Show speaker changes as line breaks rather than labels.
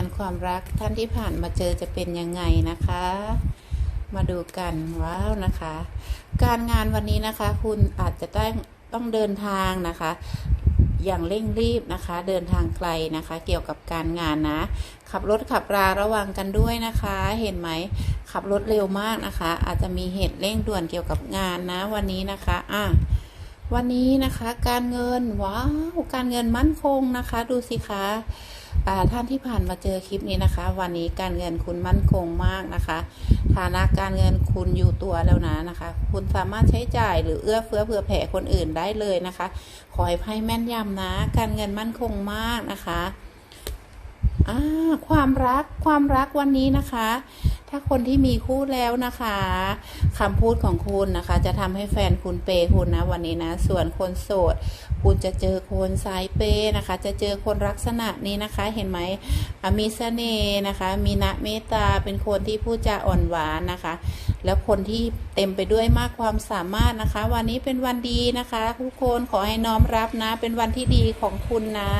านความรักท่านที่ผ่านมาเจอจะเป็นยังไงนะคะ มาดูกันว้าวนะคะ การงานวันนี้นะคะ คุณอาจจะได้ต้องเดินทางนะคะ อย่างเร่งรีบนะคะ เดินทางไกลนะคะ เกี่ยวกับการงานนะ ขับรถขับราระวังกันด้วยนะคะ เห็นไหมขับรถเร็วมากนะคะ อาจจะมีเหตุเร่งด่วนเกี่ยวกับงานนะ วันนี้นะคะอะวันนี้นะคะ การเงินว้าวการเงินมั่นคงนะคะ ดูสิคะ ท่านที่ผ่านมาเจอคลิปนี้นะคะ วันนี้การเงินคุณมั่นคงมากนะคะ ฐานะการเงินคุณอยู่ตัวแล้วนะนะคะ คุณสามารถใช้จ่ายหรือเอื้อเฟื้อเผื่อแผ่คนอื่นได้เลยนะคะ ขอให้ไพ่แม่นยำนะ การเงินมั่นคงมากนะคะความรักความรักวันนี้นะคะ ถ้าคนที่มีคู่แล้วนะคะคำพูดของคุณนะคะ จะทำให้แฟนคุณเปย์คุณนะวันนี้นะ ส่วนคนโสด คุณจะเจอคนสายเปย์นะคะ จะเจอคนลักษณะนี้นะคะ เห็นไหมมีเสน่ห์นะคะ มีนะเมตตาเป็นคนที่พูดจาอ่อนหวานนะคะ แล้วคนที่เต็มไปด้วยมากความสามารถนะคะ วันนี้เป็นวันดีนะคะ ทุกคนขอให้น้อมรับนะ เป็นวันที่ดีของคุณนะ